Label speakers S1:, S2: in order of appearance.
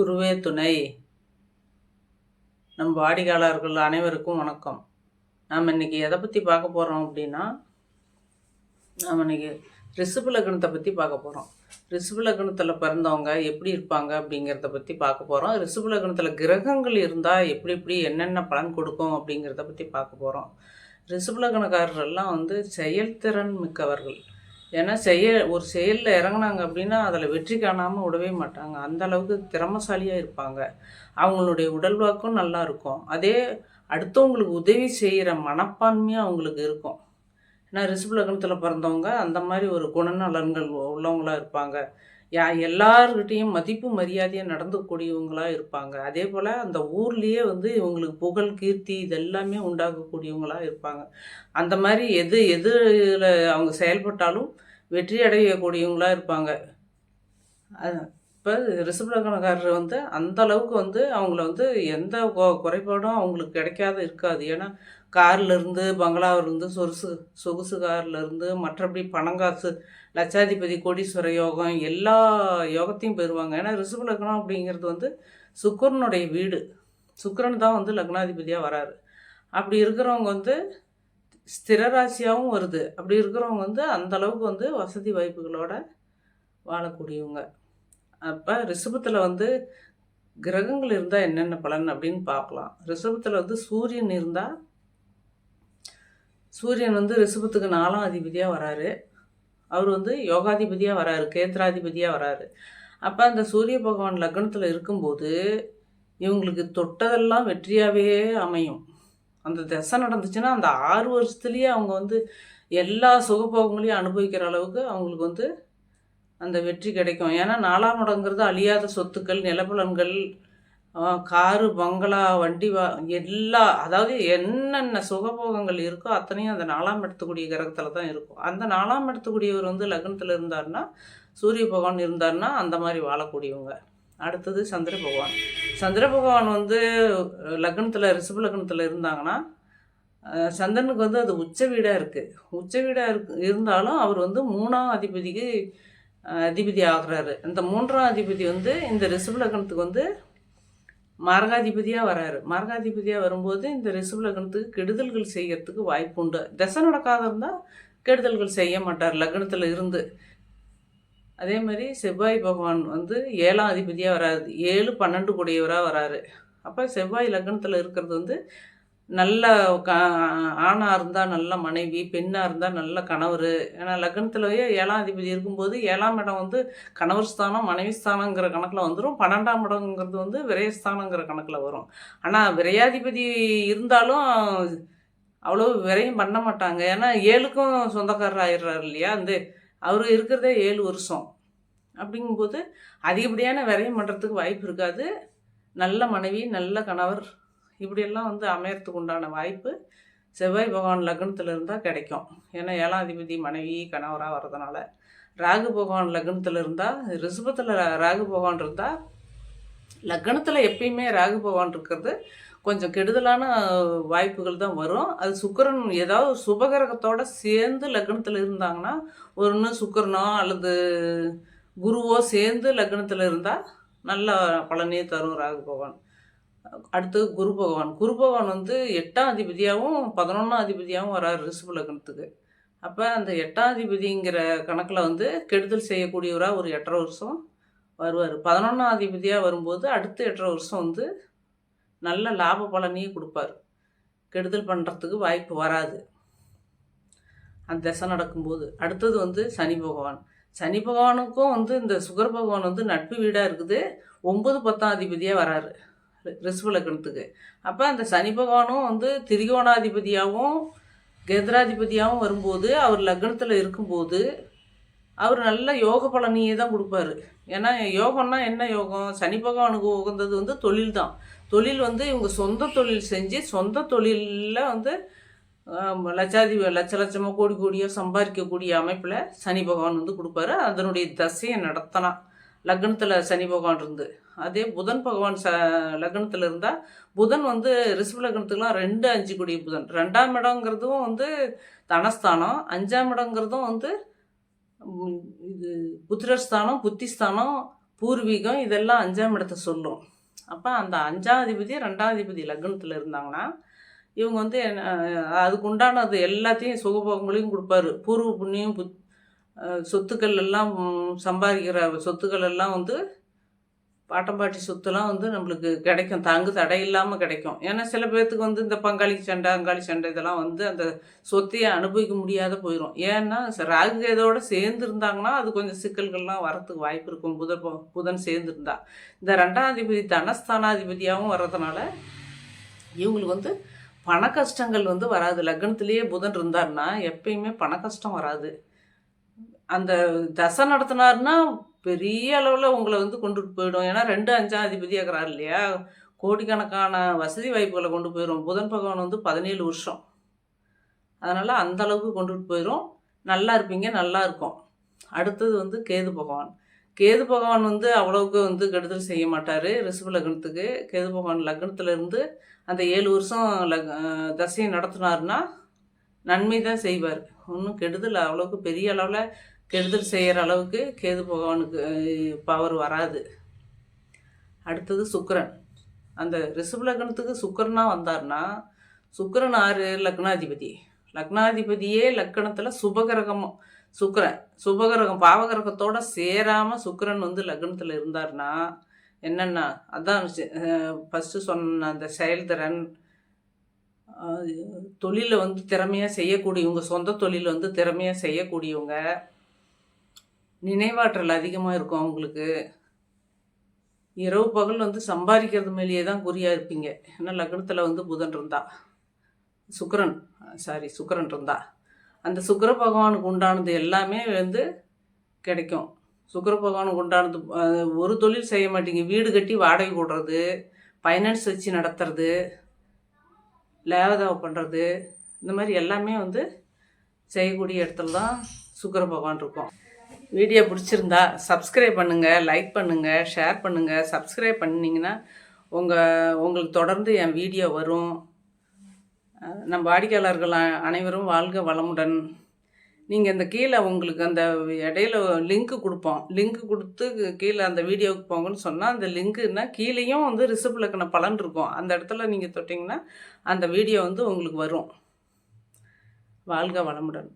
S1: குருவே துணை. நம் வாடிக்கையாளர்கள் அனைவருக்கும் வணக்கம். நாம் இன்றைக்கி எதை பற்றி பார்க்க போகிறோம் அப்படின்னா நாம் இன்னைக்கு ரிஷப லக்னத்தை பற்றி பார்க்க போகிறோம் ரிஷப லக்னத்தில் பிறந்தவங்க எப்படி இருப்பாங்க அப்படிங்கிறத பற்றி பார்க்க போகிறோம் ரிஷப லக்னத்தில் கிரகங்கள் இருந்தால் எப்படி எப்படி என்னென்ன பலன் கொடுக்கும் அப்படிங்கிறத பற்றி பார்க்க போகிறோம் ரிஷப லக்னக்காரரெல்லாம் வந்து செயல்திறன் மிக்கவர்கள். ஏன்னா செய்ய ஒரு செயலில் இறங்குனாங்க அப்படின்னா அதில் வெற்றி காணாமல் விடவே மாட்டாங்க. அந்த அளவுக்கு திறமசாலியாக இருப்பாங்க. அவங்களுடைய உடல்வாக்கும் நல்லா இருக்கும். அதே அடுத்தவங்களுக்கு உதவி செய்கிற மனப்பான்மையாக அவங்களுக்கு இருக்கும். ஏன்னா ரிஷப பிறந்தவங்க அந்த மாதிரி ஒரு குணநலன்கள் உள்ளவங்களாக இருப்பாங்க. யா எல்லார்கிட்டேயும் மதிப்பு மரியாதையாக நடந்துக்கூடியவங்களாக இருப்பாங்க. அதே போல் அந்த ஊர்லேயே வந்து இவங்களுக்கு புகழ் கீர்த்தி இதெல்லாமே உண்டாகக்கூடியவங்களாக இருப்பாங்க. அந்த மாதிரி எது எதில் அவங்க செயல்பட்டாலும் வெற்றி அடையக்கூடியவங்களாக இருப்பாங்க. இப்போ ரிசபலகணக்காரர் வந்து அந்த அளவுக்கு வந்து அவங்கள வந்து எந்த கொ- குறைபாடும் அவங்களுக்கு கிடைக்காத இருக்காது. ஏன்னா கார்லேருந்து பங்களாவிலேருந்து சொகுசு சொகுசு கார்லேருந்து மற்றபடி பணங்காசு லட்சாதிபதி கோடீஸ்வர யோகம் எல்லா யோகத்தையும் பெறுவாங்க. ஏன்னா ரிஷப லக்னம் அப்படிங்கிறது வந்து சுக்கரனுடைய வீடு. சுக்கரன் தான் வந்து லக்னாதிபதியாக வராரு. அப்படி இருக்கிறவங்க வந்து ஸ்திரராசியாகவும் வருது. அப்படி இருக்கிறவங்க வந்து அந்தளவுக்கு வந்து வசதி வாய்ப்புகளோட வாழக்கூடியவங்க. அப்போ ரிஷபத்தில் வந்து கிரகங்கள் இருந்தால் என்னென்ன பலன் அப்படின்னு பார்க்கலாம். ரிஷபத்தில் வந்து சூரியன் இருந்தால் சூரியன் வந்து ரிஷபத்துக்கு நாலாம் அதிபதியாக வராரு. அவர் வந்து யோகாதிபதியாக வராரு கேந்திராதிபதியாக வராரு. அப்போ அந்த சூரிய பகவான் லக்னத்தில் இருக்கும்போது இவங்களுக்கு தொட்டதெல்லாம் வெற்றியாகவே அமையும். அந்த திசை நடந்துச்சுன்னா அந்த ஆறு வருஷத்துலேயே அவங்க வந்து எல்லா சுகபோகங்களையும் அனுபவிக்கிற அளவுக்கு அவங்களுக்கு வந்து அந்த வெற்றி கிடைக்கும். ஏன்னா நாலாம் இடங்கிறது அழியாத சொத்துக்கள் நிலப்பலன்கள் காரு பங்களா வண்டி வா எல்லா அதாவது என்னென்ன சுகபோகங்கள் இருக்கோ அத்தனையும் அந்த நாலாம் இடத்துக்குடிய கிரகத்தில் தான் இருக்கும். அந்த நாலாம் இடத்துக்குடியவர் வந்து லக்னத்தில் இருந்தார்னா சூரிய பகவான் இருந்தார்னா அந்த மாதிரி வாழக்கூடியவங்க. அடுத்தது சந்திர பகவான். சந்திர பகவான் வந்து லக்னத்தில் ரிஷப லக்னத்தில் இருந்தாங்கன்னா சந்திரனுக்கு வந்து அது உச்ச வீடாக இருக்குது உச்ச வீடாக இருக்கு இருந்தாலும் அவர் வந்து மூணாம் அதிபதிக்கு அதிபதி ஆகுறாரு. இந்த மூன்றாம் அதிபதி வந்து இந்த ரிஷப லக்னத்துக்கு வந்து மார்காதிபதியாக வராரு. மார்காதிபதியாக வரும்போது இந்த ரிஷப லக்னத்துக்கு கெடுதல்கள் செய்யறதுக்கு வாய்ப்பு உண்டு தசை நடக்காத இருந்தால் கெடுதல்கள் செய்ய மாட்டார் லக்னத்தில் இருந்து. அதே மாதிரி செவ்வாய் பகவான் வந்து ஏழாம் அதிபதியாக வராது ஏழு பன்னெண்டு கூடியவராக வராரு. அப்போ செவ்வாய் லக்னத்தில் இருக்கிறது வந்து நல்ல க ஆணாக இருந்தால் நல்ல மனைவி பெண்ணாக இருந்தால் நல்ல கணவர். ஏன்னா லக்னத்திலேயே ஏழாம் அதிபதி இருக்கும்போது ஏழாம் இடம் வந்து கணவர் ஸ்தானம் மனைவி ஸ்தானங்கிற கணக்கில் வந்துடும் பன்னெண்டாம் இடங்கிறது வந்து விரயஸ்தானங்கிற கணக்கில் வரும். ஆனால் விரையாதிபதி இருந்தாலும் அவ்வளோ விரையும் பண்ண மாட்டாங்க. ஏன்னா ஏழுக்கும் சொந்தக்காரர் ஆயிடுறாரு இல்லையா? அந்த அவர் இருக்கிறதே ஏழு வருஷம். அப்படிங்கும்போது அதிகப்படியான விரையும் பண்ணுறதுக்கு வாய்ப்பு இருக்காது. நல்ல மனைவி நல்ல கணவர் இப்படியெல்லாம் வந்து அமையறதுக்கு உண்டான வாய்ப்பு செவ்வாய் பகவான் லக்னத்தில் இருந்தால் கிடைக்கும். ஏன்னா ஏழாம் அதிபதி மனைவி கணவராக வர்றதுனால ராகு பகவான் லக்னத்தில் இருந்தால் ரிஷபத்தில் ராகு பகவான் இருந்தால் லக்னத்தில் எப்பயுமே ராகு பகவான் இருக்கிறது கொஞ்சம் கெடுதலான வாய்ப்புகள் தான் வரும். அது சுக்கரன் ஏதாவது சுபகிரகத்தோட சேர்ந்து லக்னத்தில் இருந்தாங்கன்னா ஒன்று சுக்கரனோ அல்லது குருவோ சேர்ந்து லக்னத்தில் இருந்தால் நல்ல பலனே தரும் ராகு பகவான். அடுத்து குரு பகவான். குரு பகவான் வந்து எட்டாம் அதிபதியாகவும் பதினொன்றாம் அதிபதியாகவும் வராரு ரிஷப லக்னத்துக்கு. அப்போ அந்த எட்டாம் அதிபதிங்கிற கணக்கில் வந்து கெடுதல் செய்யக்கூடியவராக ஒரு எட்டரை வருஷம் வருவார். பதினொன்றாம் அதிபதியாக வரும்போது அடுத்த எட்டரை வருஷம் வந்து நல்ல லாப பலனையே கொடுப்பார். கெடுதல் பண்ணுறதுக்கு வாய்ப்பு வராது. அந்த தசை நடக்கும்போது. அடுத்தது வந்து சனி பகவான். சனி பகவானுக்கும் வந்து இந்த சுகர் பகவான் வந்து நட்பு வீடாக இருக்குது. ஒம்பது பத்தாம் அதிபதியாக வராரு. ரி- லக்னத்துக்கு அப்போ அந்த சனி பகவானும் வந்து திரிகோணாதிபதியாகவும் கேந்திராதிபதியாகவும் வரும்போது அவர் லக்னத்தில் இருக்கும்போது அவர் நல்ல யோக பலனையே தான் கொடுப்பாரு. ஏன்னா யோகம்னா என்ன யோகம்? சனி பகவானுக்கு உகந்தது வந்து தொழில் தான். தொழில் வந்து இவங்க சொந்த தொழில் செஞ்சு சொந்த தொழிலில் வந்து லட்சாதி லட்ச லட்சமாக கோடி கோடியோ சம்பாதிக்கக்கூடிய அமைப்பில் சனி பகவான் வந்து கொடுப்பாரு. அதனுடைய தசையை நடத்தினா லக்னத்தில் சனி பகவான் இருந்து. அதே புதன் பகவான் ச லக்னத்தில் இருந்தால் புதன் வந்து ரிஷப லக்னத்துக்குலாம் ரெண்டு அஞ்சு கூடிய புதன். ரெண்டாம் இடங்கிறதும் வந்து தனஸ்தானம் அஞ்சாம் இடங்கிறதும் வந்து இது புத்திரஸ்தானம் புத்திஸ்தானம் பூர்வீகம் இதெல்லாம் அஞ்சாம் இடத்த சொல்லும். அப்போ அந்த அஞ்சாதிபதி அதிபதி லக்னத்தில் இருந்தாங்கன்னா இவங்க வந்து அதுக்கு உண்டானது எல்லாத்தையும் சுகபோகங்களையும் கொடுப்பாரு. பூர்வ புண்ணியம் புத் சொத்துக்கள் எல்லாம் சம்பாதிக்கிற சொத்துக்கள் எல்லாம் வந்து பாட்டம்பாட்டி சொத்துலாம் வந்து நம்மளுக்கு கிடைக்கும். தங்கு தடை இல்லாமல் கிடைக்கும். ஏன்னா சில பேர்த்துக்கு வந்து இந்த பங்காளி சண்டை அங்காளி சண்டை இதெல்லாம் வந்து அந்த சொத்தையை அனுபவிக்க முடியாத போயிடும் ஏன்னா ராகு கேதோடு சேர்ந்து இருந்தாங்கன்னா அது கொஞ்சம் சிக்கல்கள்லாம் வரத்துக்கு வாய்ப்பு இருக்கும். புத புதன் சேர்ந்துருந்தா இந்த ரெண்டாம் அதிபதி தனஸ்தானாதிபதியாகவும் வர்றதுனால இவங்களுக்கு வந்து பண கஷ்டங்கள் வந்து வராது. லக்னத்திலேயே புதன் இருந்தார்னா எப்பயுமே பண கஷ்டம் வராது. அந்த தசை நடத்தினாருன்னா பெரிய அளவில் உங்களை வந்து கொண்டுட்டு போயிடும். ஏன்னா ரெண்டு அஞ்சாம் இருக்கிறார் இல்லையா? கோடிக்கணக்கான வசதி வாய்ப்புகளை கொண்டு போயிடும் புதன் பகவான் வந்து பதினேழு வருஷம். அதனால் அந்த அளவுக்கு கொண்டுட்டு போயிடும் நல்லா இருப்பீங்க நல்லா இருக்கும். அடுத்தது வந்து கேது பகவான். கேது பகவான் வந்து அவ்வளவுக்கு வந்து கெடுதல் செய்ய மாட்டார். ரிஷப லக்னத்துக்கு. கேது பகவான் லக்னத்துலேருந்து அந்த ஏழு வருஷம் லக் தசையை நடத்தினார்னா நன்மை தான் செய்வார். ஒன்றும் கெடுதல் அவ்வளோக்கு பெரிய அளவில் கெடுதல் செய்கிற அளவுக்கு கேது பகவானுக்கு பவர் வராது. அடுத்தது சுக்கரன். அந்த ரிஷப லக்னத்துக்கு சுக்கரனாக வந்தார்னா சுக்கரன் ஆறு லக்னாதிபதி. லக்னாதிபதியே லக்கணத்தில் சுபகிரகம் சுக்கிரன். சுபகிரகம் பாவகிரகத்தோடு சேராமல் சுக்கரன் வந்து லக்னத்தில் இருந்தார்னா என்னென்னா அதான் ஃபஸ்ட்டு சொன்ன அந்த செயல்திறன் தொழிலை வந்து திறமையாக செய்யக்கூடியவங்க சொந்த தொழில் வந்து திறமையாக செய்யக்கூடியவங்க நினைவாற்றல் அதிகமாக இருக்கும் அவங்களுக்கு. இரவு பகல் வந்து சம்பாதிக்கிறது மேலேயே தான் குறியாக இருப்பீங்க. ஏன்னா லக்னத்தில் வந்து புதன் இருந்தா. சுக்கரன் சாரி சுக்கரன் இருந்தா. அந்த சுக்கிர பகவானுக்கு உண்டானது எல்லாமே வந்து கிடைக்கும். சுக்கர பகவானுக்கு உண்டானது ஒரு தொழில் செய்ய மாட்டீங்க. வீடு கட்டி வாடகை விடுறது ஃபைனான்ஸ் வச்சு நடத்துறது லேவதாவை பண்ணுறது இந்த மாதிரி எல்லாமே வந்து செய்யக்கூடிய இடத்துல தான் சுக்கர பகவான் இருக்கும். வீடியோ பிடிச்சிருந்தா சப்ஸ்கிரைப் பண்ணுங்கள் லைக் பண்ணுங்கள் ஷேர் பண்ணுங்கள் சப்ஸ்கிரைப் பண்ணிங்கன்னா உங்கள் உங்களுக்கு தொடர்ந்து என் வீடியோ வரும். நம்ம நம் வாடிக்கையாளர்கள் அனைவரும் வாழ்க வளமுடன். நீங்கள் இந்த கீழே உங்களுக்கு அந்த இடையில லிங்க் கொடுப்போம். லிங்க்கு கொடுத்து கீழே அந்த வீடியோவுக்கு போங்கன்னு சொன்னால் அந்த லிங்க்குன்னா கீழேயும் வந்து ரிசிப்ட் பலன் இருக்கும். அந்த இடத்துல நீங்கள் தொட்டிங்கன்னா அந்த வீடியோ வந்து உங்களுக்கு வரும். வாழ்க வளமுடன்.